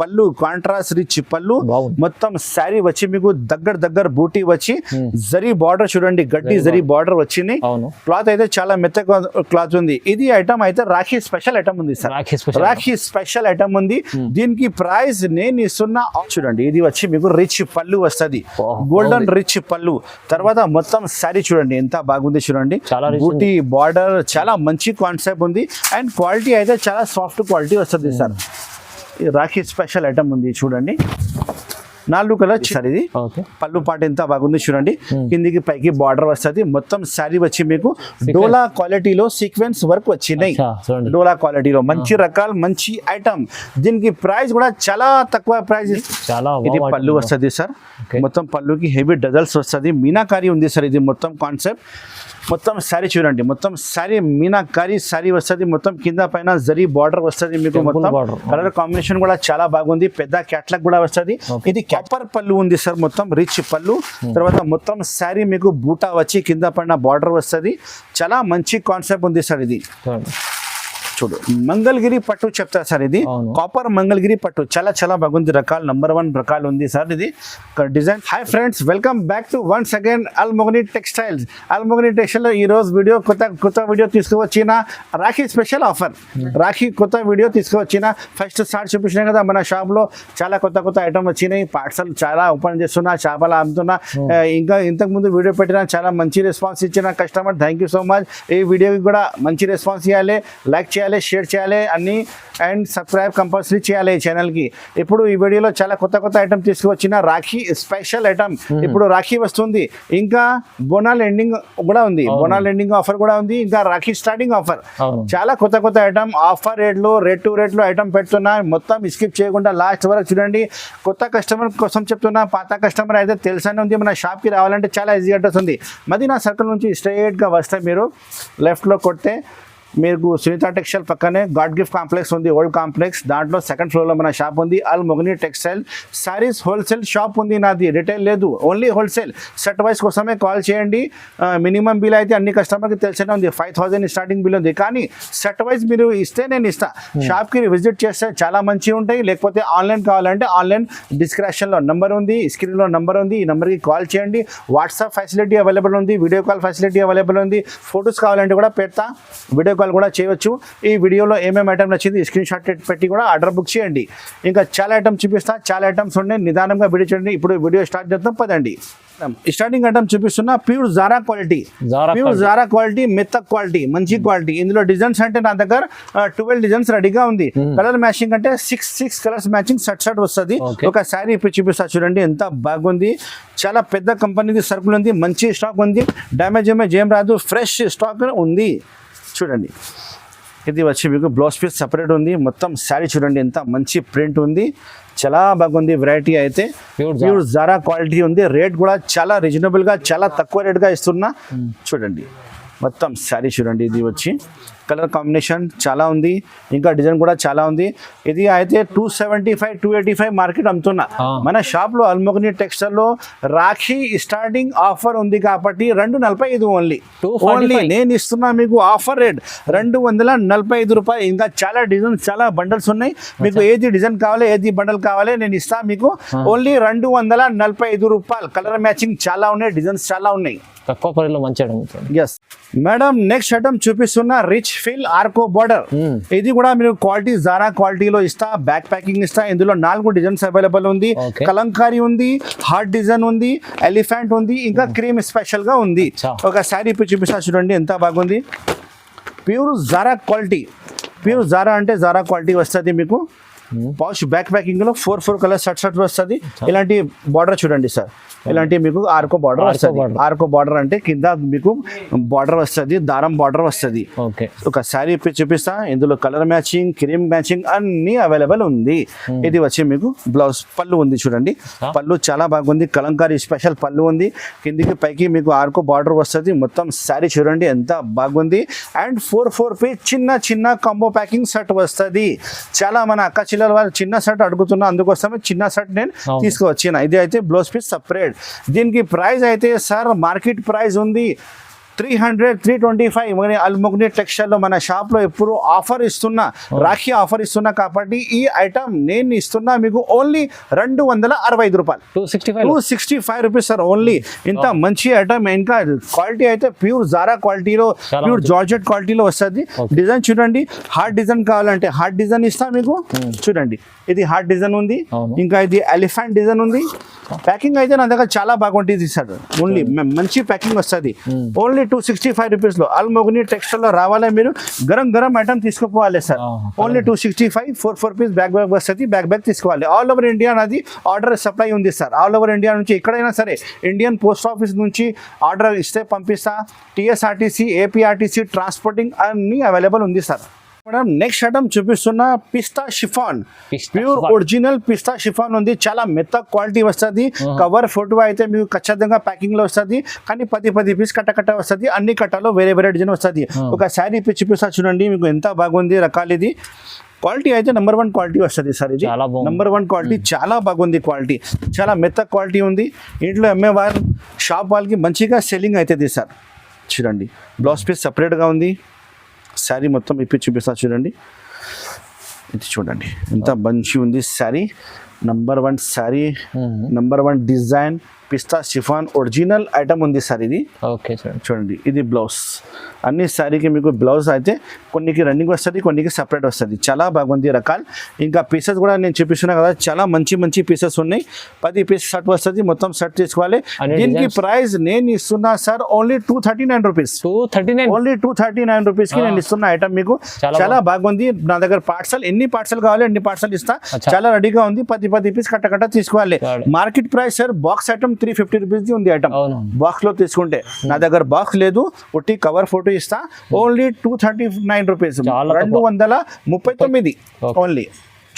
పళ్ళు contrast rich పళ్ళు. మొత్తం శారీ వచ్చి మీకు దగ్గర దగ్గర బూటీ వచ్చి జరీ బార్డర్ చూడండి గడ్డి జరీ బార్డర్ వచ్చింది. క్లాత్ అయితే చాలా మెత్తగా క్లాత్ ఉంది. ఇది ఐటమ్ అయితే రాఖీ స్పెషల్ ఐటమ్ ఉంది సార్. రాఖీ స్పెషల్ ఐటమ్ ఉంది. దీనికి ప్రైస్ నేను ఇస్తున్నా చూడండి. ఇది వచ్చి మీకు రిచ్ పళ్ళు వస్తది. గోల్డెన్ రిచ్ పళ్ళు. తర్వాత మొత్తం శారీ చూడండి ఎంత బాగుంది చూడండి. బూటీ బార్డర్ చాలా మంచి కాన్సెప్ట్ ఉంది. అండ్ క్వాలిటీ అయితే చాలా సాఫ్ట్ క్వాలిటీ వస్తుంది సార్. రాఖీ స్పెషల్ ఐటమ్ ఉంది చూడండి. నాలుగు కలర్ సార్ ఇది. పళ్ళు పాట ఎంత బాగుంది చూడండి. కిందికి పైకి బార్డర్ వస్తది. మొత్తం శారీ వచ్చి మీకు డోలా క్వాలిటీలో సీక్వెన్స్ వర్క్ వచ్చినాయి. డోలా క్వాలిటీలో మంచి రకాల మంచి ఐటమ్ దీనికి ప్రైస్ కూడా చాలా తక్కువ ప్రైస్ చాలా ఇది పళ్ళు వస్తది సార్. మొత్తం పళ్ళుకి హెవీ డజల్స్ వస్తది. మీనాకారి ఉంది సార్ ఇది మొత్తం కాన్సెప్ట్ మొత్తం శారీ చూడండి. మొత్తం శారీ మీనాకారి శారీ వస్తది. మొత్తం కింద పైన జరీ బార్డర్ వస్తది మీకు మొత్తం. కలర్ కాంబినేషన్ కూడా చాలా బాగుంది. పెద్ద క్యాట్లాగ్ కూడా వస్తది. ఇది క్యాపర్ పళ్ళు ఉంది సార్ మొత్తం రిచ్ పళ్ళు. తర్వాత మొత్తం శారీ మీకు బూటా వచ్చి కింద పడిన బార్డర్ వస్తది. చాలా మంచి కాన్సెప్ట్ ఉంది సార్ ఇది. చూడు. మంగళగిరి పట్టు చెప్తా సార్ ఇది. కాపర్ మంగళగిరి పట్టు. చాలా చాలా బాగుంది రకాలు. నంబర్ వన్ రకాలు ఉంది సార్ ఇది. Design. Hi friends welcome back to once again Almogani textiles Almogani textile ఈ రోజు వీడియో కొత్త కొత్త వీడియో తీసుకువచ్చిన రాఖీ స్పెషల్ ఆఫర్ రాఖీ కొత్త వీడియో తీసుకువచ్చిన ఫస్ట్ స్టార్ట్ చూపించినాయి కదా మన షాప్లో. చాలా కొత్త కొత్త ఐటమ్ వచ్చినాయి. పార్సల్ చాలా ఓపెన్ చేస్తున్నా చేపలు అమ్ముతున్నా. ఆ, ఇంకా ఇంతకు ముందు వీడియో పెట్టిన చాలా మంచి రెస్పాన్స్ ఇచ్చిన customer thank you so much ఈ వీడియోకి కూడా మంచి రెస్పాన్స్ ఇవ్వాలి లైక్ చేయాలి. షేర్ చేయాలి అన్ని అండ్ సబ్స్క్రైబ్ కంపల్సరీ చేయాలి ఈ ఛానల్కి. ఇప్పుడు ఈ వీడియోలో చాలా కొత్త కొత్త ఐటమ్ తీసుకువచ్చిన రాఖీ స్పెషల్ ఐటమ్ ఇప్పుడు రాఖీ వస్తుంది. ఇంకా బోనాల్ ఎండింగ్ కూడా ఉంది. బోనాల్ ఎండింగ్ ఆఫర్ కూడా ఉంది. ఇంకా రాఖీ స్టార్టింగ్ ఆఫర్ చాలా కొత్త కొత్త ఐటమ్ ఆఫర్ రేట్లో రేట్ టు రేట్లో ఐటమ్ పెడుతున్నా. మొత్తం స్కిప్ చేయకుండా లాస్ట్ వరకు చూడండి. కొత్త కస్టమర్ కోసం చెప్తున్నా. పాత కస్టమర్ అయితే తెలుసనే ఉంది. మన షాప్కి రావాలంటే చాలా ఈజీ అడ్రస్ ఉంది. మదీనా సర్కిల్ నుంచి స్ట్రైట్గా వస్తే మీరు లెఫ్ట్లో కొడితే మీకు సునీత టెక్స్టైల్ పక్కనే గాడ్ గిఫ్ట్ కాంప్లెక్స్ ఉంది ఓల్డ్ కాంప్లెక్స్. దాంట్లో సెకండ్ ఫ్లోర్లో మన షాప్ ఉంది అల్ మొగని టెక్స్టైల్. సారీస్ హోల్సేల్ షాప్ ఉంది నాది రిటైల్ లేదు ఓన్లీ హోల్సేల్. సెట్ వైస్ కోసమే కాల్ చేయండి. మినిమం బిల్ అయితే అన్ని కస్టమర్కి తెలిసిన ఉంది ఫైవ్ థౌసండ్ స్టార్టింగ్ బిల్ ఉంది. కానీ సెట్ వైజ్ మీరు ఇస్తే నేను ఇస్తా. షాప్కి విజిట్ చేస్తే చాలా మంచిగా ఉంటాయి లేకపోతే ఆన్లైన్ కావాలంటే ఆన్లైన్ డిస్క్రిప్షన్లో నెంబర్ ఉంది స్క్రీన్లో నెంబర్ ఉంది ఈ నెంబర్కి కాల్ చేయండి. వాట్సాప్ ఫెసిలిటీ అవైలబుల్ ఉంది వీడియో కాల్ ఫెసిలిటీ అవైలబుల్ ఉంది. ఫొటోస్ కావాలంటే కూడా పెడతా వీడియో కాల్ కూడా చేయవచ్చు. ఈ వీడియోలో ఏమేమి ఐటమ్ నచ్చింది స్క్రీన్ షాట్ పెట్టి కూడా ఆర్డర్ బుక్ చేయండి. ఇంకా చాలా ఐటమ్ చూపిస్తా చాలా ఐటమ్స్ ఉన్నాయి. నిదానంగా వీడియో చూడండి. ఇప్పుడు వీడియో స్టార్ట్ చేద్దాం పదండి. స్టార్టింగ్ ఐటమ్ చూపిస్తున్నా pure Zara quality pure. Zara quality మెత్త క్వాలిటీ మంచి క్వాలిటీ ఇందులో డిజైన్స్ అంటే నా దగ్గర ట్వెల్వ్ డిజైన్స్ రెడీగా ఉంది. కలర్ మ్యాచింగ్ అంటే six six colours matching set set వస్తుంది. ఒక శారీ ఇప్పుడు చూపిస్తా చూడండి ఎంత బాగుంది. చాలా పెద్ద కంపెనీది సరుకులు ఉంది మంచి స్టాక్ ఉంది. డ్యామేజ్ ఏమేజ్ ఏం రాదు. ఫ్రెష్ స్టాక్ ఉంది. చూడండి. ఇది వచ్చి మీకు బ్లౌజ్ పీస్ సపరేట్ ఉంది. మొత్తం శారీ చూడండి ఎంత మంచి ప్రింట్ ఉంది. చాలా బాగుంది. వెరైటీ అయితే. ప్యూర్ జారా క్వాలిటీ ఉంది. రేట్ కూడా చాలా రీజనబుల్గా చాలా తక్కువ రేట్గా ఇస్తున్నా. చూడండి. మొత్తం శారీ చూడండి ఇది వచ్చి. కలర్ కాంబినేషన్ చాలా ఉంది ఇంకా డిజైన్ కూడా చాలా ఉంది. ఇది అయితే two seventy five two eighty five market అమ్ముతున్నా. మన షాప్లో అల్మోగని టెక్స్టైల్లో రాఖీ స్టార్టింగ్ ఆఫర్ ఉంది కాబట్టి రెండు నలభై ఐదు ఓన్లీ 245. ఓన్లీ నేను ఇస్తున్నా మీకు ఆఫర్ రేట్ రెండు వందల నలభై ఐదు రూపాయలు. ఇంకా చాలా డిజైన్స్ చాలా బండల్స్ ఉన్నాయి. మీకు ఏది డిజైన్ కావాలి ఏది బండల్ కావాలి నేను ఇస్తా మీకు. ఓన్లీ రెండు వందల నలభై ఐదు రూపాయలు. కలర్ మ్యాచింగ్ చాలా ఉన్నాయి డిజైన్స్ చాలా ఉన్నాయి. తక్కువ పరిలో మంచి ఎస్ మేడం నెక్స్ట్ ఐటమ్ చూపిస్తున్న రిచ్ ఫిల్ ఆర్కో బార్డర్ Hmm. ఇది కూడా మీరు క్వాలిటీ జారా క్వాలిటీలో ఇస్తా బ్యాక్ ప్యాకింగ్ ఇస్తా. ఇందులో నాలుగు డిజైన్స్ అవైలబుల్ ఉంది. కలంకారీ ఉంది హార్ట్ డిజైన్ ఉంది ఎలిఫెంట్ ఉంది ఇంకా క్రీమ్ స్పెషల్గా ఉంది. ఒక శారీ చూపిస్తా చూడండి ఎంత బాగుంది. Pure Zara quality pure Zara అంటే జారా క్వాలిటీ వస్తుంది మీకు. Posh back ప్యాకింగ్లో four four colour shirt shirt వస్తుంది. ఇలాంటి బార్డర్ చూడండి సార్ ఇలాంటి మీకు ఆర్కో బార్డర్ వస్తుంది. ఆర్కో బార్డర్ అంటే కింద మీకు బార్డర్ వస్తుంది దారం బార్డర్ వస్తుంది. ఓకే ఒక శారీ చూపిస్తా. ఇందులో కలర్ మ్యాచింగ్ క్రీమ్ మ్యాచింగ్ అన్ని అవైలబుల్ ఉంది. ఇది వచ్చి మీకు బ్లౌజ్ పళ్ళు ఉంది చూడండి. పళ్ళు చాలా బాగుంది. కలంకారీ స్పెషల్ పళ్ళు ఉంది. కిందికి పైకి మీకు ఆర్కో బార్డర్ వస్తుంది. మొత్తం శారీ చూడండి ఎంత బాగుంది. అండ్ ఫోర్ ఫోర్ పీస్ చిన్న చిన్న కాంబో ప్యాకింగ్ సెట్ వస్తుంది. చాలా మన అక్క చిల్లల వాళ్ళు చిన్న సెట్ అడుగుతున్నా అందుకోసమే చిన్న సెట్ నేను. తీసుకువచ్చిన. ఇది అయితే బ్లౌజ్ పీస్ సపరేట్ దీనికి ప్రైస్ అయితే సార్ మార్కెట్ ప్రైస్ ఉంది. Three hundred three twenty five. మరి అల్ముగ్ని టెక్స్టైల్లో మన షాప్లో ఎప్పుడు ఆఫర్ ఇస్తున్నా రాఖీ ఆఫర్ ఇస్తున్నా కాబట్టి ఈ ఐటమ్ నేను ఇస్తున్నా మీకు ఓన్లీ రెండు వందల అరవై ఐదు రూపాయలు. Two sixty five. Two sixty five rupees sir only. ఇంత మంచి ఐటమ్ ఇంకా క్వాలిటీ అయితే ప్యూర్ జారా క్వాలిటీలో ప్యూర్. జార్జెట్ క్వాలిటీలో వస్తుంది. డిజైన్ చూడండి హార్డ్ డిజైన్ కావాలంటే హార్డ్ డిజైన్ ఇస్తా మీకు. చూడండి ఇది హార్డ్ డిజైన్ ఉంది. ఇంకా ఇది ఎలిఫెంట్ డిజైన్ ఉంది. ప్యాకింగ్ అయితే నా దగ్గర చాలా బాగుంటుంది సార్. ఓన్లీ మంచి ప్యాకింగ్ వస్తుంది. ఓన్లీ టూ సిక్స్టీ ఫైవ్ రూపీస్లో అల్మోగుని టెక్స్టైల్లో రావాలి మీరు? గరం గరం ఐటమ్ తీసుకుపోవాలి sir only two sixty five four four piece back bag వస్తుంది బ్యాక్ బ్యాగ్ తీసుకోవాలి. ఆల్ ఓవర్ ఇండియా నాది ఆర్డర్ సప్లై ఉంది సార్ ఆల్ ఓవర్ ఇండియా నుంచి ఎక్కడైనా సరే ఇండియన్ పోస్ట్ ఆఫీస్ నుంచి ఆర్డర్ ఇస్తే పంపిస్తా. టీఎస్ఆర్టీసీ ఏపీఆర్టీసీ ట్రాన్స్పోర్టింగ్ అన్నీ అవైలబుల్ ఉంది సార్ మేడం నెక్స్ట్ ఐటమ్ చూపిస్తున్న పిస్తా షిఫాన్. ప్యూర్. ఒరిజినల్ పిస్తా షిఫాన్ ఉంది. చాలా మెత్త క్వాలిటీ వస్తుంది. కవర్ ఫోటో అయితే మీకు ఖచ్చితంగా ప్యాకింగ్లో వస్తుంది. కానీ పది పది పీస్ కట్ట కట్ట వస్తుంది. అన్ని కట్టలో వేరే వేరే డిజైన్ వస్తుంది. ఒక శారీ పిచ్చి చూపిస్తా చూడండి. మీకు ఎంత బాగుంది రకాలు ఇది. క్వాలిటీ అయితే నెంబర్ వన్ క్వాలిటీ వస్తుంది సార్ ఇది. నెంబర్ వన్ క్వాలిటీ చాలా బాగుంది క్వాలిటీ చాలా మెత్త క్వాలిటీ ఉంది. ఇంట్లో అమ్మే వాళ్ళు షాప్ వాళ్ళకి మంచిగా సెల్లింగ్ అవుతుంది సార్. చూడండి. బ్లౌజ్ పీస్ సపరేట్గా ఉంది. శారీ మొత్తం ఇప్పి చూపిస్తా చూడండి. ఇది చూడండి. ఎంత మంచి ఉంది sari. Number one sari number one design పిస్తా షిఫాన్ ఒరిజినల్ ఐటమ్ ఉంది సార్ ఇది. ఓకే చూడండి చూడండి ఇది బ్లౌజ్ అన్ని శారీకి మీకు బ్లౌజ్ అయితే కొన్నికి రన్నింగ్ వస్తుంది కొన్నికి సపరేట్ వస్తుంది. చాలా బాగుంది రకాలు. ఇంకా పీసెస్ కూడా నేను చూపిస్తున్నా కదా చాలా మంచి మంచి పీసెస్ ఉన్నాయి. పది పీస్ షర్ట్ వస్తుంది మొత్తం షర్ట్ తీసుకోవాలి. దీనికి? ప్రైస్ నేను ఇస్తున్నా sir only two thirty nine rupees two thirty nine only two thirty nine రూపీస్కి నేను ఇస్తున్న ఐటమ్ మీకు. చాలా బాగుంది. నా దగ్గర పార్సల్ ఎన్ని పార్సల్ కావాలి అన్ని పార్సల్ ఇస్తా. చాలా. రెడీగా ఉంది. పది పది పీస్ కట్ట కట్ట తీసుకోవాలి. Market price sir box item three fifty rupees the ఉంది ఐటమ్ అవును. బాక్స్లో తీసుకుంటే. నా దగ్గర బాక్స్ లేదు ఒట్టి కవర్ ఫోటో ఇస్తా. Only two thirty nine rupees రెండు. వందల ముప్పై తొమ్మిది. ఓన్లీ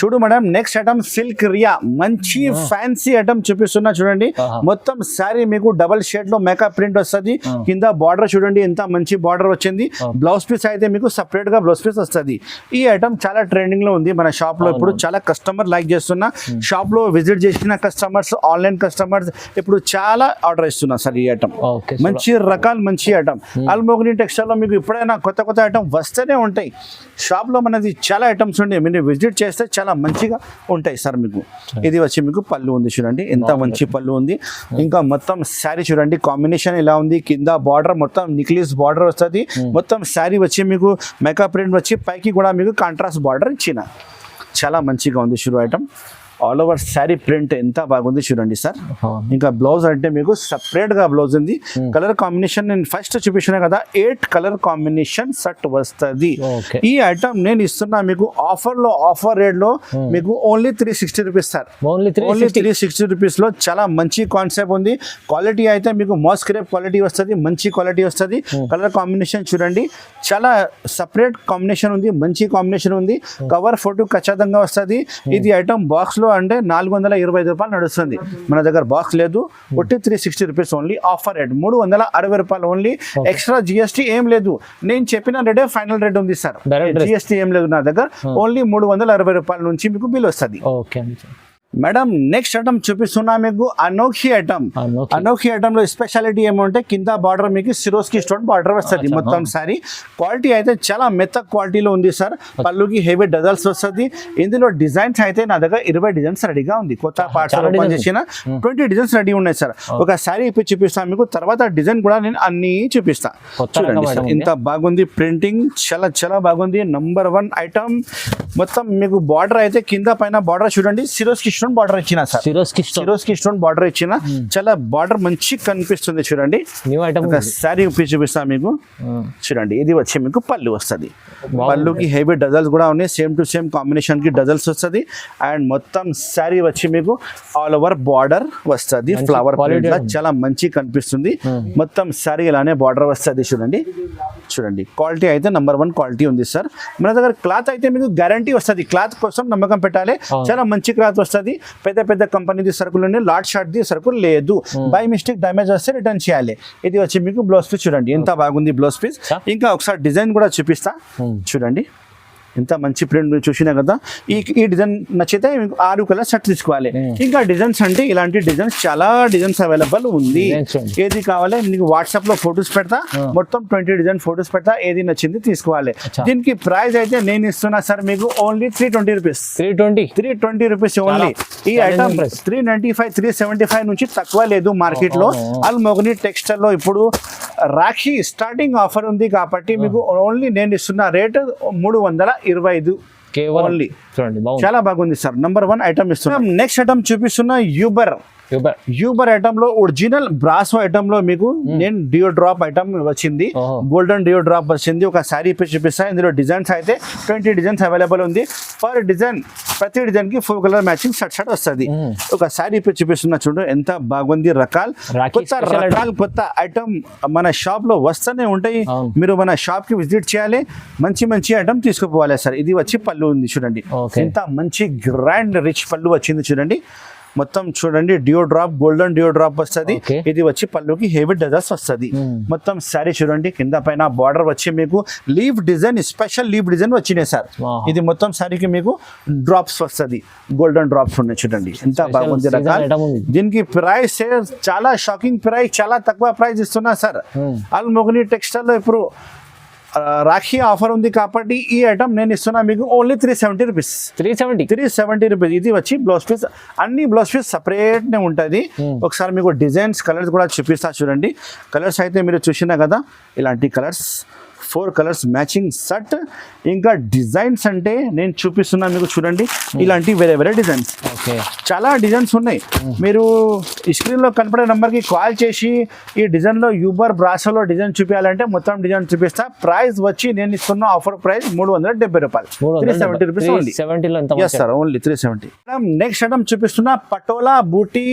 చూడు మేడం నెక్స్ట్ ఐటమ్ సిల్క్ రియా. మంచి ఫ్యాన్సీ ఐటమ్ చూపిస్తున్నా చూడండి. మొత్తం శారీ మీకు డబల్ షేడ్లో మేకప్ ప్రింట్ వస్తుంది. కింద బార్డర్ చూడండి ఎంత మంచి బార్డర్ వచ్చింది. బ్లౌజ్ పీస్ అయితే మీకు సపరేట్గా బ్లౌజ్ పీస్ వస్తుంది. ఈ ఐటమ్ చాలా ట్రెండింగ్లో ఉంది మన షాప్లో. ఇప్పుడు చాలా కస్టమర్ లైక్ చేస్తున్నా. షాప్లో విజిట్ చేసిన కస్టమర్స్ ఆన్లైన్ కస్టమర్స్ ఇప్పుడు చాలా ఆర్డర్ ఇస్తున్నా సార్ ఈ ఐటమ్ మంచి రకాలు మంచి ఐటమ్ అల్మోగ్ని టెక్స్టైల్లో మీకు ఎప్పుడైనా కొత్త కొత్త ఐటమ్ వస్తూనే ఉంటాయి. షాప్లో మనది చాలా ఐటమ్స్ ఉంటాయి మీరు విజిట్ చేస్తే చాలా మంచిగా ఉంటాయి సార్ మీకు. ఇది వచ్చి మీకు పళ్ళు ఉంది చూడండి. ఎంత మంచి పళ్ళు ఉంది. ఇంకా మొత్తం శారీ చూడండి. కాంబినేషన్ ఇలా ఉంది. కింద బార్డర్ మొత్తం నిక్లీస్ బార్డర్ వస్తుంది. మొత్తం శారీ వచ్చి మీకు మేకప్ ప్రింట్ వచ్చి పైకి కూడా మీకు కాంట్రాస్ట్ బార్డర్ ఇచ్చిన. చాలా మంచిగా ఉంది షురు item all over sari print ఎంత బాగుంది చూడండి సార్. ఇంకా బ్లౌజ్ అంటే మీకు సపరేట్గా బ్లౌజ్ ఉంది. కలర్ కాంబినేషన్ నేను ఫస్ట్ చూపించిన కదా ఎయిట్ కలర్ కాంబినేషన్ సెట్ వస్తుంది. ఈ ఐటమ్ నేను ఇస్తున్నా మీకు ఆఫర్లో ఆఫర్ రేట్లో మీకు only three sixty rupees sir only three sixty రూపీస్లో చాలా మంచి కాన్సెప్ట్ ఉంది. క్వాలిటీ అయితే మీకు మోస్క్రేప్ క్వాలిటీ వస్తుంది మంచి క్వాలిటీ వస్తుంది. కలర్ కాంబినేషన్ చూడండి. చాలా సపరేట్ కాంబినేషన్ ఉంది మంచి కాంబినేషన్ ఉంది. కవర్ ఫోటో ఖచ్చితంగా వస్తుంది. ఇది ఐటమ్ బాక్స్ లో అంటే నాలుగు వందల ఇరవై ఐదు రూపాయలు నడుస్తుంది. మన దగ్గర బాక్స్ లేదు. ఒట్టి three sixty rupees only offer rate మూడు వందల అరవై రూపాయలు ఓన్లీ ఎక్స్ట్రా జిఎస్టీ ఏం లేదు. నేను చెప్పిన రేటే ఫైనల్ రేట్ ఉంది సార్. జిఎస్టీ ఏం లేదు నా దగ్గర. ఓన్లీ మూడు వందల అరవై రూపాయల నుంచి మీకు బిల్ వస్తుంది. ఓకే మేడం నెక్స్ట్ ఐటమ్ చూపిస్తున్నా మీకు అనోఖి ఐటమ్. అనోఖి ఐటమ్లో స్పెషాలిటీ ఏమంటే కింద బార్డర్ మీకు సిరోస్కి స్టోన్ బార్డర్ వస్తుంది మొత్తం సారీ. క్వాలిటీ అయితే చాలా మెత్త క్వాలిటీలో ఉంది సార్ పళ్ళుకి హెవీ డజల్స్ వస్తుంది. ఇందులో డిజైన్స్ అయితే నా దగ్గర ఇరవై డిజైన్స్ రెడీగా ఉంది. కొత్త పార్ట్స్. చేసిన ట్వంటీ డిజైన్స్ రెడీ ఉన్నాయి సార్ ఒక శారీ ఇప్పి చూపిస్తాను మీకు తర్వాత డిజైన్ కూడా నేను అన్ని చూపిస్తా. చూడండి సార్ ఇంత బాగుంది ప్రింటింగ్ చాలా చాలా బాగుంది. నంబర్ వన్ ఐటమ్ మొత్తం మీకు బార్డర్ అయితే కింద పైన బార్డర్ చూడండి. సిరోస్కి స్టోన్ బార్డర్ ఇచ్చిన సార్. సిరోస్కి స్టోన్ బార్డర్ ఇచ్చిన. చాలా బార్డర్ మంచి కనిపిస్తుంది చూడండి. శారీ చూపిస్తా మీకు. చూడండి ఇది వచ్చి మీకు పళ్ళు వస్తుంది. పళ్ళుకి హెవీ డజల్స్ కూడా ఉన్నాయి. సేమ్ టు సేమ్ కాంబినేషన్కి డజల్స్ వస్తుంది. అండ్ మొత్తం శారీ వచ్చి మీకు ఆల్ ఓవర్ బార్డర్ వస్తుంది. ఫ్లవర్. చాలా మంచి కనిపిస్తుంది. మొత్తం శారీ ఇలానే బార్డర్ వస్తుంది చూడండి. చూడండి క్వాలిటీ అయితే నెంబర్ వన్ క్వాలిటీ ఉంది సార్ మన దగ్గర క్లాత్ అయితే మీకు గ్యారంటీ వస్తుంది. క్లాత్ కోసం నమ్మకం పెట్టాలి. చాలా మంచి క్లాత్ వస్తుంది. పెద్ద పెద్ద కంపెనీది సరుకులు లాట్ షార్ట్ ది సరుకులు లేదు. బై మిస్టేక్ డ్యామేజ్ వస్తే రిటర్న్ చేయాలి. ఇది వచ్చి మీకు బ్లౌజ్ పీస్ చూడండి. ఎంత బాగుంది బ్లౌజ్ పీస్. ఇంకా ఒకసారి డిజైన్ కూడా చూపిస్తా. చూడండి. ఇంత మంచి ప్రింట్ మీరు చూసినా కదా ఈ ఈ డిజైన్ నచ్చితే ఆరు కలర్ సెట్ తీసుకోవాలి. ఇంకా డిజైన్స్ అంటే ఇలాంటి డిజైన్స్ చాలా డిజైన్స్ అవైలబుల్ ఉంది. ఏది కావాలి నీకు వాట్సాప్లో ఫొటోస్ పెడతా మొత్తం ట్వంటీ డిజైన్ ఫొటోస్ పెడతా ఏది నచ్చింది తీసుకోవాలి. దీనికి ప్రైస్ అయితే నేను ఇస్తున్నా సార్ మీకు only three twenty rupees three twenty three twenty rupees only ఈ item. Three ninety five three seventy five నుంచి తక్కువ లేదు మార్కెట్లో Oh, oh, oh. అల్ మొగని టెక్స్టైల్లో ఇప్పుడు రాఖీ స్టార్టింగ్ ఆఫర్ ఉంది కాబట్టి మీకు ఓన్లీ నేను ఇస్తున్న రేట్ మూడు వందల ఇరవై ఐదు కేవలం. చూడండి చాలా బాగుంది సార్. నంబర్ వన్ ఐటమ్ ఇస్తున్నాం. నెక్స్ట్ ఐటమ్ చూపిస్తున్న యూబర్ యూబర్ ఐటమ్లో ఒరిజినల్ బ్రాసో ఐటమ్లో మీకు నేను డియో డ్రాప్ ఐటమ్ వచ్చింది. గోల్డెన్ డియో డ్రాప్ వచ్చింది. ఒక శారీ పై చూపిస్తా. ఇందులో డిజైన్స్ అయితే ట్వంటీ డిజైన్స్ అవైలబుల్ ఉంది. పర్ డిజైన్ ప్రతి డిజైన్కి four colour matching shirt shirt వస్తుంది. ఒక శారీ పై చూపిస్తున్నా చూడు ఎంత బాగుంది రకాల్. కొత్త. రకాల్ కొత్త ఐటమ్ మన షాప్లో వస్తూనే ఉంటాయి. మీరు మన షాప్కి విజిట్ చేయాలి. మంచి మంచి ఐటమ్ తీసుకుపోవాలి సార్. ఇది వచ్చి పళ్ళు ఉంది చూడండి. ఎంత మంచి గ్రాండ్ రిచ్ పళ్ళు వచ్చింది చూడండి. మొత్తం చూడండి dew drop golden dew drop వస్తుంది. ఇది వచ్చి పళ్ళుకి హెవీ డజర్స్ వస్తుంది. మొత్తం శారీ చూడండి కింద పైన బార్డర్ వచ్చి మీకు leaf design special leaf design వచ్చినాయి సార్. ఇది మొత్తం శారీకి మీకు డ్రాప్స్ వస్తుంది గోల్డెన్ డ్రాప్స్ ఉన్నాయి చూడండి ఎంత బాగుంది రకాలు. దీనికి ప్రైస్ చాలా షాకింగ్ ప్రైస్ చాలా తక్కువ ప్రైస్ ఇస్తున్నా సార్. అల్ మొగని టెక్స్టైల్ ఇప్పుడు రాఖీ ఆఫర్ ఉంది కాబట్టి ఈ ఐటమ్ నేను ఇస్తున్నా మీకు only three seventy rupees three seventy three seventy rupees ఇది వచ్చి బ్లౌజ్ పీస్ అన్ని బ్లౌజ్ పీస్ సపరేట్నే ఉంటుంది. ఒకసారి మీకు డిజైన్స్ కలర్స్ కూడా చూపిస్తా చూడండి. కలర్స్ అయితే మీరు చూసినా కదా ఇలాంటి colours four colours matching shirt. ఇంకా డిజైన్స్ అంటే నేను చూపిస్తున్నా మీకు చూడండి. ఇలాంటి వేరే వేరే డిజైన్స్. ఓకే. చాలా డిజైన్స్ ఉన్నాయి. మీరు ఈ స్క్రీన్లో కనపడే నెంబర్కి కాల్ చేసి ఈ డిజైన్లో యూబర్ బ్రాసోలో డిజైన్ చూపించాలంటే మొత్తం డిజైన్ చూపిస్తా. ప్రైస్ వచ్చి నేను ఇస్తున్న ఆఫర్ ప్రైస్ మూడు వందల డెబ్బై రూపాయలు. Three seventy rupees sir only three seventy next item చూపిస్తున్న పటోలా బూటీ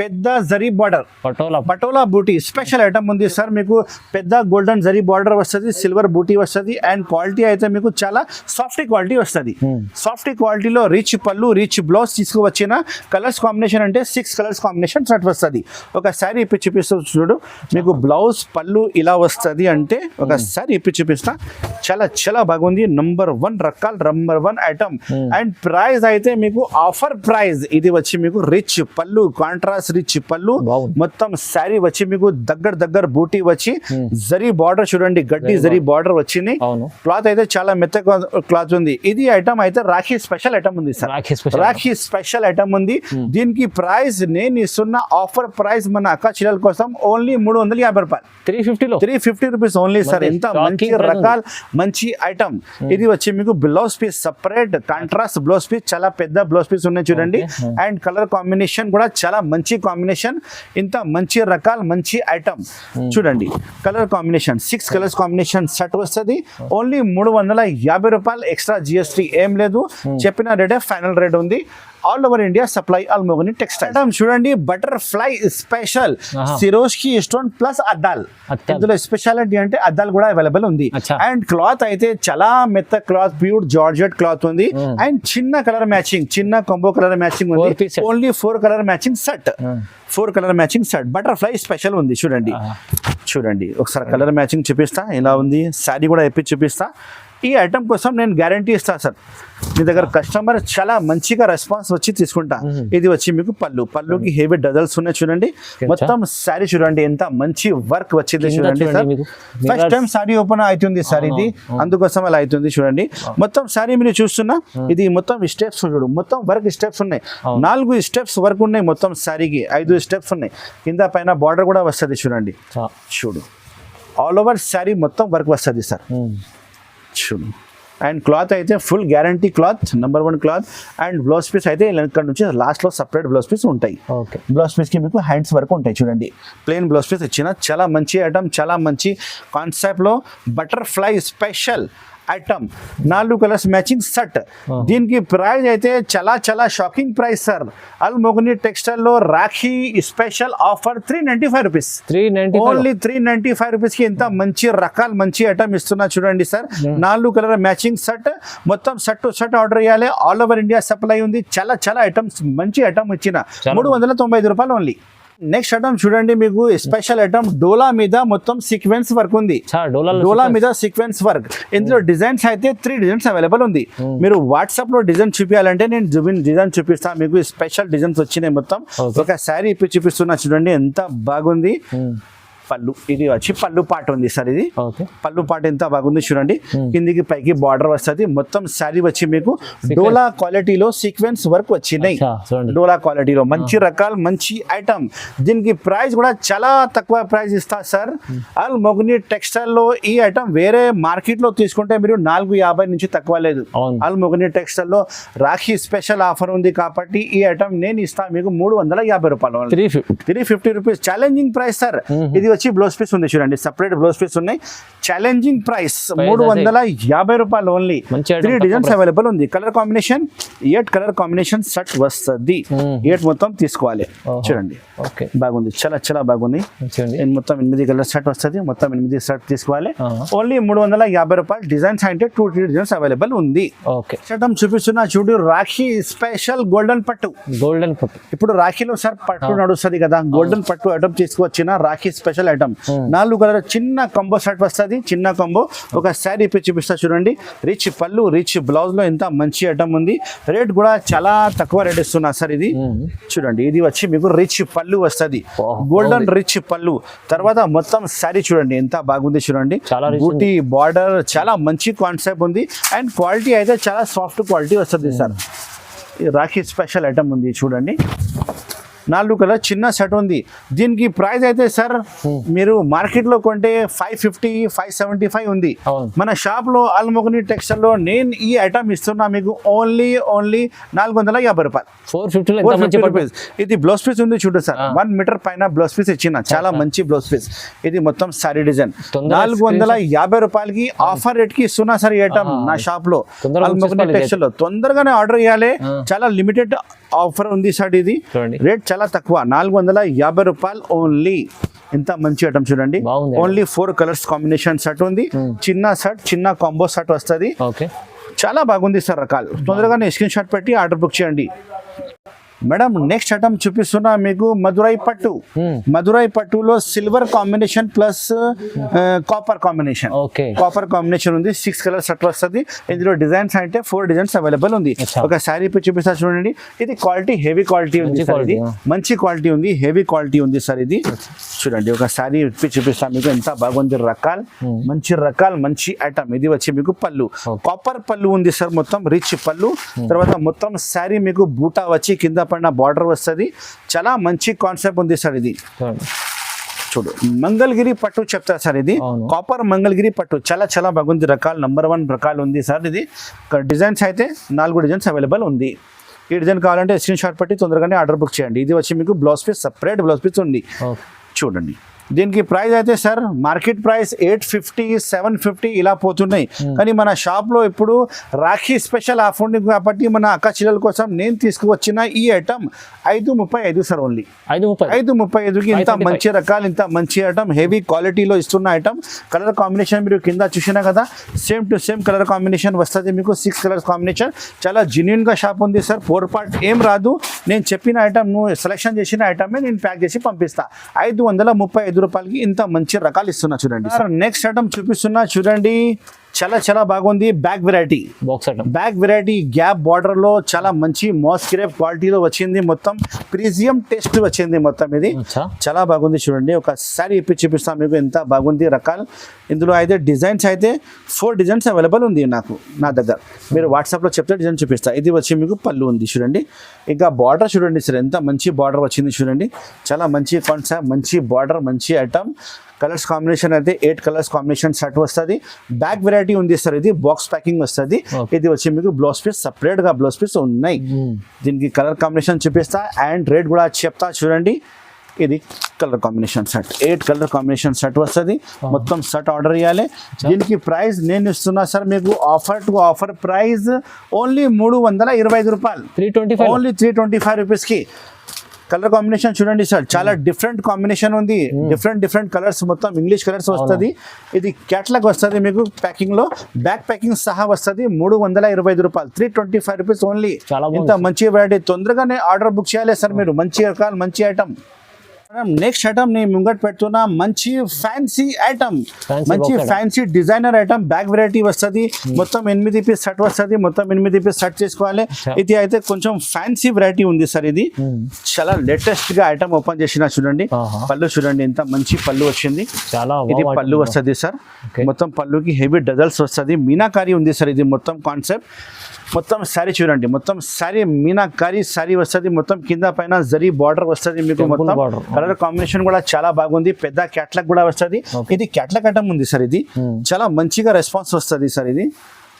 పెద్ద జరీ బార్డర్. పటోలా. పటోలా బూటీ స్పెషల్ ఐటమ్ ఉంది సార్ మీకు పెద్ద గోల్డెన్ జరీ బార్డర్ వస్తుంది సిల్వర్ బూటీ వస్తుంది అండ్ క్వాలిటీ అయితే మీకు చాలా సాఫ్ట్ క్వాలిటీ వస్తుంది. Hmm. సాఫ్ట్ క్వాలిటీలో రిచ్ పళ్ళు రిచ్ బ్లౌజ్ తీసుకువచ్చిన కలర్స్ కాంబినేషన్ అంటే సిక్స్ కలర్స్ కాంబినేషన్ షర్ట్ వస్తుంది. ఒక శారీ ఇప్పి చూపిస్తూ చూడు. మీకు బ్లౌజ్ పళ్ళు ఇలా వస్తుంది అంటే ఒక శారీ ఇప్పి చూపిస్తా. చాలా చాలా బాగుంది. నంబర్ వన్ రకాల number one item Hmm. And price అయితే మీకు ఆఫర్ ప్రైస్ ఇది వచ్చి మీకు రిచ్ పళ్ళు కాంట్రాస్ట్ రిచ్ పళ్ళు. మొత్తం శారీ వచ్చి మీకు దగ్గర దగ్గర బూటీ వచ్చి Hmm. జరీ బార్డర్ చూడండి. గడ్డి జరీ బార్డర్ వచ్చింది. అవును. క్లాత్ అయితే చాలా మెత్త క్లాత్ ఉంది. ఇది ఐటమ్ అయితే రాఖీ స్పెషల్ ఐటమ్ ఉంది sir. Rakhi special Rakhi special item ఉంది. దీనికి ప్రైస్ నేను ఇస్తున్న ఆఫర్ ప్రైస్ మన అక్క చిల్లల కోసం ఓన్లీ మూడు వందల యాభై రూపాయలు. త్రీ ఫిఫ్టీలో? Three fifty rupees only sir. మంచి ఎంత shocking మంచి. రకాల మంచి ఐటమ్ ఇది వచ్చి మీకు blouse piece separate contrast blouse piece చాలా పెద్ద బ్లౌజ్ పీస్ ఉన్నాయి చూడండి. అండ్ కలర్ కాంబినేషన్ కూడా చాలా మంచి కాంబినేషన్ ఇంత మంచి రకాల మంచి ఐటమ్ చూడండి. Colour combination six colours combination set వస్తుంది ఓన్లీ మూడు వందల యాభై రూపాయలు ఎక్స్ట్రా జిఎస్టీ ఏం లేదు చెప్పిన రేటే ఫైనల్ రేట్ ఉంది ఆల్ ఓవర్ ఇండియా సప్లై ఆల్మోగని టెక్స్టైల్ చూడండి బటర్ ఫ్లై స్పెషల్. సిరోజ్కి స్టోన్ ప్లస్ అద్దాల్. ఇందులో స్పెషాలిటీ అంటే అద్దాలు కూడా అవైలబుల్ ఉంది. అండ్ క్లాత్ అయితే చాలా మెత్త క్లాత్ ప్యూర్ జార్జెట్ క్లాత్ ఉంది. అండ్ చిన్న కలర్ మ్యాచింగ్ చిన్న కొంబో కలర్ మ్యాచింగ్ ఉంది. Only four colour matching set. Four colour matching set butterfly special ఉంది చూడండి. చూడండి. ఒకసారి కలర్ మ్యాచింగ్ చూపిస్తా. ఇలా ఉంది. శారీ కూడా ఎప్పి చూపిస్తా. ఈ ఐటమ్ కోసం నేను గ్యారంటీ ఇస్తా సార్ మీ దగ్గర కస్టమర్ చాలా మంచిగా రెస్పాన్స్ వచ్చి తీసుకుంటా. ఇది వచ్చి మీకు పళ్ళు. పళ్ళుకి హెవీ డజల్స్ ఉన్నాయి చూడండి. మొత్తం శారీ చూడండి ఎంత మంచి వర్క్ వచ్చింది చూడండి sir. First. Time sari open అవుతుంది సార్ ఇది. అందుకోసం అలా అవుతుంది చూడండి. మొత్తం సారీ మీరు చూస్తున్నా ఇది మొత్తం స్టెప్స్ చూడు. మొత్తం వర్క్ స్టెప్స్ ఉన్నాయి. నాలుగు స్టెప్స్ వర్క్ ఉన్నాయి మొత్తం సారీకి ఐదు స్టెప్స్ ఉన్నాయి. కింద పైన బార్డర్ కూడా వస్తుంది చూడండి. చూడు. ఆల్ ఓవర్ శారీ మొత్తం వర్క్ వస్తుంది సార్ చూడు అండ్ క్లాత్ అయితే full guarantee cloth number one cloth and blouse piece అయితే ఇక్కడ నుంచి లాస్ట్లో సపరేట్ బ్లౌజ్ పీస్ ఉంటాయి. ఓకే బ్లౌజ్ పీస్కి మీకు హ్యాండ్స్ వరకు ఉంటాయి చూడండి. ప్లెయిన్ బ్లౌజ్ పీస్ ఇచ్చిన చాలా మంచి ఐటమ్ చాలా మంచి కాన్సెప్ట్లో బటర్ఫ్లై స్పెషల్ ఐటమ్. నాలుగు కలర్స్ మ్యాచింగ్ సెట్. దీనికి ప్రైస్ అయితే చాలా చాలా షాకింగ్ ప్రైస్ సార్. అల్ మొగని టెక్స్టైల్లో Rakhi special offer three ninety five rupees three ninety only three ninety five రూపీస్కి ఎంత మంచి రకాల మంచి ఐటమ్ ఇస్తున్నా చూడండి సార్. నాలుగు కలర్ మ్యాచింగ్ సెట్ మొత్తం సెట్ టు సెట్ ఆర్డర్ చేయాలి. ఆల్ ఓవర్ ఇండియా సప్లై ఉంది. చాలా చాలా ఐటమ్స్ మంచి ఐటమ్ ఇచ్చిన. మూడు వందల తొంభై ఐదు రూపాయలు ఓన్లీ. నెక్స్ట్ ఐటమ్ చూడండి మీకు స్పెషల్ ఐటమ్ డోలా మీద మొత్తం సీక్వెన్స్ వర్క్ ఉంది. డోలా మీద సీక్వెన్స్ వర్క్ ఇందులో డిజైన్స్ అయితే త్రీ డిజైన్స్ అవైలబుల్ ఉంది. మీరు వాట్సాప్లో డిజైన్ చూపించాలంటే నేను జుబిన్ డిజైన్ చూపిస్తాను మీకు స్పెషల్ డిజైన్స్ వచ్చినాయి మొత్తం. ఒక శారీ ఇప్పి చూపిస్తున్నా చూడండి ఎంత బాగుంది. పళ్ళు ఇది వచ్చి పళ్ళు పాట ఉంది సార్ ఇది. పళ్ళు పాట ఎంత బాగుంది చూడండి. కిందికి పైకి బార్డర్ వస్తుంది. మొత్తం శారీ వచ్చి మీకు డోలా క్వాలిటీలో సీక్వెన్స్ వర్క్ వచ్చినాయి. డోలా క్వాలిటీలో మంచి రకాలు మంచి ఐటమ్ దీనికి ప్రైస్ కూడా చాలా తక్కువ ప్రైస్ ఇస్తా సార్. ఆల్ మొగ్ని టెక్స్టైల్లో ఈ ఐటమ్ వేరే మార్కెట్లో తీసుకుంటే మీరు నాలుగు యాభై నుంచి తక్కువ లేదు. ఆల్ మొగ్ని టెక్స్టైల్లో రాఖీ స్పెషల్ ఆఫర్ ఉంది కాబట్టి ఈ ఐటమ్ నేను ఇస్తా మీకు మూడు వందల యాభై రూపాయలు. Three fifty rupees challenging price sir ఇది వచ్చి బ్లౌజ్ పీస్ ఉంది చూడండి సపరేట్ బ్లౌజ్ పీస్ ఉన్నాయి ఛాలెంజింగ్ ప్రైస్ మూడు వందల యాభై రూపాయలు ఓన్లీ త్రీ డిజైన్స్. అవైలబుల్ ఉంది colour combination eight colour combination set వస్తుంది. ఎయిట్ మొత్తం తీసుకోవాలి. చూడండి ఓకే బాగుంది. చాలా చాలా బాగుంది. మొత్తం ఎనిమిది కలర్ సెట్ వస్తుంది. మొత్తం ఎనిమిది సెట్ తీసుకోవాలి. ఓన్లీ మూడు వందల యాభై రూపాయలు డిజైన్స్ అంటే టూ త్రీ డిజైన్స్ అవైలబుల్ ఉంది. ఓకే చట్టం చూపిస్తున్నా చూడు రాఖీ స్పెషల్ గోల్డెన్ పట్టు. గోల్డెన్ పట్టు. ఇప్పుడు రాఖీలో సార్ పట్టు నడుస్తుంది కదా గోల్డెన్ పట్టు ఐటమ్ తీసుకొచ్చిన రాఖీ స్పెషల్ ఐటమ్. నాలుగు కలర్ చిన్న కంబో షర్ట్ వస్తుంది. చిన్న కంబో ఒక శారీ ఇప్పి చూపిస్తా చూడండి. రిచ్ పళ్ళు రిచ్ బ్లౌజ్లో ఎంత మంచి ఐటమ్ ఉంది. రేట్ కూడా చాలా తక్కువ రేట్ ఇస్తున్నా సార్ ఇది. చూడండి ఇది వచ్చి మీకు రిచ్ పళ్ళు వస్తుంది. Wow, గోల్డెన్ రిచ్ పళ్ళు. తర్వాత మొత్తం శారీ చూడండి ఎంత బాగుంది చూడండి. బూటీ బార్డర్ చాలా మంచి కాన్సెప్ట్ ఉంది. అండ్ క్వాలిటీ అయితే చాలా సాఫ్ట్ క్వాలిటీ వస్తుంది సార్ రాఖీ స్పెషల్ ఐటమ్ ఉంది చూడండి. నాలుగు కలర్ చిన్న సెట్ ఉంది. దీనికి ప్రైస్ అయితే సార్ మీరు మార్కెట్లో కొంటే five fifty five seventy five ఉంది. మన షాప్లో ఆల్మొగని టెక్స్టైల్లో నేను ఈ ఐటమ్ ఇస్తున్నా మీకు ఓన్లీ ఓన్లీ నాలుగు వందల యాభై రూపాయలు. ఫోర్ ఫిఫ్టీలో ఎంత 450 మంచి పట్టు? రూపీస్ ఇది బ్లౌజ్ పీస్ ఉంది చూడు సార్. వన్ మీటర్ పైన బ్లౌజ్ పీస్ ఇచ్చిన. చాలా మంచి బ్లౌజ్ పీస్ ఇది మొత్తం సారీ డిజైన్ నాలుగు వందల యాభై రూపాయలకి ఆఫర్ రేట్కి ఇస్తున్నా సార్ ఈ ఐటమ్. నా షాప్లో. తొందరగా ఆల్మొగని వచ్చేసుకోవాలి టెక్స్టైల్లో. తొందరగానే ఆర్డర్ చేయాలి. చాలా లిమిటెడ్ ఆఫర్ ఉంది సార్ ఇది. రేట్ చాలా తక్కువ. నాలుగు వందల యాభై రూపాయలు ఓన్లీ ఎంత మంచి ఐటమ్ చూడండి. Only four colours combination set ఉంది. చిన్న సెట్ చిన్న కాంబో సెట్ వస్తుంది. చాలా బాగుంది సార్ రకాలు. తొందరగానే స్క్రీన్ షాట్ పెట్టి ఆర్డర్ బుక్ చేయండి. మేడం నెక్స్ట్ ఐటమ్ చూపిస్తున్నా మీకు మధురై పట్టు. Hmm. మధురై పట్టులో silver combination plus copper combination okay copper combination ఉంది సిక్స్ కలర్ సెట్ వస్తుంది. ఇందులో డిజైన్స్ అంటే ఫోర్ డిజైన్స్ అవైలబుల్ ఉంది. ఒక శారీ చూపిస్తా చూడండి. ఇది క్వాలిటీ హెవీ క్వాలిటీ ఉంది సార్ ఇది. మంచి క్వాలిటీ ఉంది హెవీ క్వాలిటీ ఉంది సార్ ఇది. చూడండి ఒక శారీ చూపిస్తా మీకు ఎంత బాగుంది రకాల్. మంచి రకాల్ మంచి ఐటమ్ ఇది వచ్చి మీకు పళ్ళు. కాపర్ పళ్ళు ఉంది సార్ మొత్తం రిచ్ పళ్ళు. తర్వాత మొత్తం శారీ మీకు బూటా వచ్చి కింద పడిన బార్డర్ వస్తుంది. చాలా మంచి కాన్సెప్ట్ ఉంది సార్ ఇది. చూడు మంగళగిరి పట్టు చెప్తా సార్ ఇది. కాపర్ మంగళగిరి పట్టు. చాలా చాలా బాగుంది. రకాలు నంబర్ వన్ రకాలు ఉంది సార్ ఇది. డిజైన్స్ అయితే నాలుగు డిజైన్స్ అవైలబుల్ ఉంది. ఈ డిజైన్ కావాలంటే స్క్రీన్ షాట్ పెట్టి తొందరగానే ఆర్డర్ బుక్ చేయండి. ఇది వచ్చి మీకు blouse piece separate blouse piece ఉంది. చూడండి. దీనికి ప్రైస్ అయితే sir market price eight fifty seven fifty ఇలా పోతున్నాయి. కానీ మన షాప్లో ఇప్పుడు రాఖీ స్పెషల్ ఆఫర్ ఉంది కాబట్టి మన అక్క చిల్లల కోసం నేను తీసుకువచ్చిన ఈ ఐటమ్ ఐదు ముప్పై ఐదు సార్ ఓన్లీ. ఐదు ముప్పై ఐదు. ముప్పై ఐదుకి ఇంత 525. మంచి రకాలు ఇంత మంచి ఐటమ్ హెవీ క్వాలిటీలో ఇస్తున్న ఐటమ్ కలర్ కాంబినేషన్ మీరు కింద చూసినా కదా same to same colour combination వస్తుంది మీకు సిక్స్ కలర్స్ కాంబినేషన్. చాలా genuine గా షాప్ ఉంది సార్ ఫోర్ పార్ట్ ఏం రాదు. నేను చెప్పిన ఐటమ్ నువ్వు సెలెక్షన్ చేసిన ఐటమే నేను ప్యాక్ చేసి పంపిస్తా. ఐదు వందల ముప్పై ఐదు రూపాయలకి ఇంత మంచి రకాలు ఇస్తున్నా చూడండి. సార్ నెక్స్ట్ ఐటమ్ చూపిస్తున్నా చూడండి. చాలా చాలా బాగుంది. Bag variety box item back variety gap బార్డర్లో చాలా మంచి మాస్ క్రేప్ క్వాలిటీలో వచ్చింది మొత్తం. ప్రీజియం టేస్ట్ వచ్చింది మొత్తం ఇది. చాలా బాగుంది చూడండి. ఒక సారీ ఇప్పి చూపిస్తాను మీకు. ఎంత బాగుంది రకాలు. ఇందులో అయితే డిజైన్స్ అయితే ఫోర్ డిజైన్స్ అవైలబుల్ ఉంది నాకు నా దగ్గర. మీరు వాట్సాప్లో చెప్తే డిజైన్ చూపిస్తా. ఇది వచ్చి మీకు పళ్ళు ఉంది చూడండి. ఇంకా బార్డర్ చూడండి సార్. ఎంత మంచి బార్డర్ వచ్చింది చూడండి. చాలా మంచి కాన్సెప్ట్ మంచి బార్డర్ మంచి ఐటమ్ కలర్స్ కాంబినేషన్ అయితే ఎయిట్ కలర్స్ కాంబినేషన్ సెట్ వస్తుంది. బ్యాక్ వెరైటీ ఉంది సార్ ఇది. బాక్స్ ప్యాకింగ్ వస్తుంది. ఇది వచ్చి మీకు బ్లౌజ్ పీస్ సపరేట్గా బ్లౌజ్ పీస్ ఉన్నాయి. దీనికి కలర్ కాంబినేషన్ చూపిస్తా. అండ్ రేట్ కూడా చెప్తా చూడండి. ఇది colour combination set eight colour combination set వస్తుంది. మొత్తం సెట్ ఆర్డర్ చేయాలి. దీనికి ప్రైస్ నేను ఇస్తున్నా సార్ మీకు offer to offer price only మూడు వందల ఇరవై ఐదు రూపాయలు. Three twenty only three twenty five రూపీస్కి కలర్ కాంబినేషన్ చూడండి సార్ చాలా డిఫరెంట్ కాంబినేషన్ ఉంది. డిఫరెంట్ డిఫరెంట్ కలర్స్ మొత్తం ఇంగ్లీష్ కలర్స్ వస్తుంది. ఇది క్యాట్లాగ్ వస్తుంది మీకు ప్యాకింగ్లో. బ్యాక్ ప్యాకింగ్ సహా వస్తుంది మూడు వందల ఇరవై ఐదు రూపాయలు. Three twenty five rupees only ఇంత మంచి వెరైటీ తొందరగానే ఆర్డర్ బుక్ చేయాలి సార్ మీరు. మంచి రకాలు మంచి ఐటమ్ నెక్స్ట్ ఐటమ్ నేను ముంగట్ పెడుతున్నా మంచి ఫ్యాన్సీ ఐటమ్ మంచి. Fancy designer item bag variety వస్తుంది. మొత్తం ఎనిమిది పీస్ షర్ట్ వస్తుంది. మొత్తం ఎనిమిది పీస్ షర్ట్ చేసుకోవాలి. ఇది అయితే కొంచెం ఫ్యాన్సీ వెరైటీ ఉంది సార్ ఇది. చాలా లేటెస్ట్గా ఐటమ్ ఓపెన్ చేసిన చూడండి. పళ్ళు చూడండి ఎంత మంచి పళ్ళు వచ్చింది. చాలా ఇది పళ్ళు. వస్తుంది సార్. మొత్తం పళ్ళుకి హెవీ డజల్స్ వస్తుంది. మీనాకారి ఉంది సార్ ఇది మొత్తం కాన్సెప్ట్ మొత్తం శారీ చూడండి. మొత్తం శారీ మీనాకారి శారీ వస్తుంది. మొత్తం కింద పైన జరీ బార్డర్ వస్తుంది మీకు మొత్తం. కలర్ కాంబినేషన్ కూడా చాలా బాగుంది. పెద్ద క్యాట్లాగ్ కూడా వస్తుంది. ఇది క్యాట్లాగ్ ఐటమ్ ఉంది సార్ ఇది. చాలా మంచిగా రెస్పాన్స్ వస్తుంది సార్ ఇది.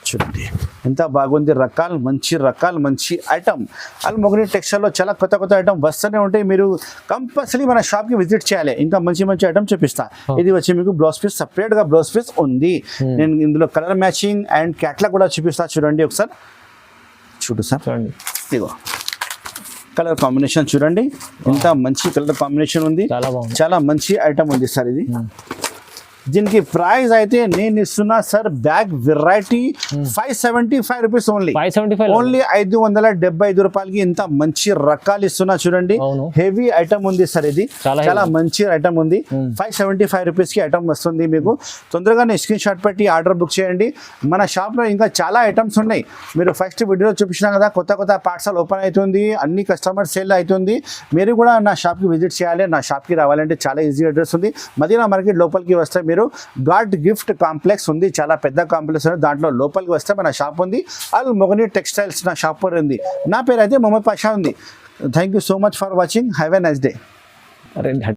చూడండి. ఎంత బాగుంది. రకాలు మంచి రకాలు మంచి ఐటమ్. అల్మొగని టెక్స్టైల్లో చాలా కొత్త కొత్త ఐటమ్ వస్తూనే ఉంటాయి. మీరు కంపల్సరీ మన షాప్కి విజిట్ చేయాలి. ఇంకా మంచి మంచి ఐటమ్ చూపిస్తా. ఇది వచ్చి మీకు బ్లౌజ్ పీస్ సపరేట్గా బ్లౌజ్ పీస్ ఉంది. నేను ఇందులో కలర్ మ్యాచింగ్ అండ్ క్యాట్లాగ్ కూడా చూపిస్తా. చూడండి ఒకసారి. చూడు సార్. చూడండి. ఇదిగో. కలర్ కాంబినేషన్ చూడండి. ఎంత మంచి కలర్ కాంబినేషన్ ఉంది. చాలా బాగుంది. చాలా మంచి ఐటమ్ ఉంది సార్ ఇది. దీనికి ప్రైస్ అయితే నేను ఇస్తున్నా sir bag variety five seventy five rupees only only ఐదు వందల డెబ్బై ఐదు రూపాయలకి ఇంత మంచి రకాలు ఇస్తున్నా చూడండి. హెవీ ఐటమ్ ఉంది సార్ ఇది. చాలా. మంచి ఐటమ్ ఉంది. ఫైవ్ సెవెంటీ ఫైవ్ రూపీస్కి ఐటమ్ వస్తుంది మీకు. తొందరగానే స్క్రీన్ షాట్ పెట్టి ఆర్డర్ బుక్ చేయండి. మన షాప్లో ఇంకా చాలా ఐటమ్స్ ఉన్నాయి. మీరు ఫస్ట్ వీడియోలో చూపించినా కదా కొత్త కొత్త పార్సల్ ఓపెన్ అవుతుంది అన్ని కస్టమర్ సేల్ అవుతుంది. మీరు కూడా నా షాప్కి విజిట్ చేయాలి. నా షాప్కి రావాలంటే చాలా ఈజీ అడ్రస్ ఉంది. మదీనా మార్కెట్ లోపలికి వస్తే మీరు గాడ్ గిఫ్ట్ కాంప్లెక్స్ ఉంది చాలా పెద్ద కాంప్లెక్స్ ఉంది. దాంట్లో లోపలికి వస్తే మన షాప్ ఉంది. అల్ మొగని టెక్స్టైల్స్ నా షాప్ పేరు ఉంది. నా పేరు అయితే మొహమ్మద్ పాషా ఉంది. Thank you so much for watching have a nice day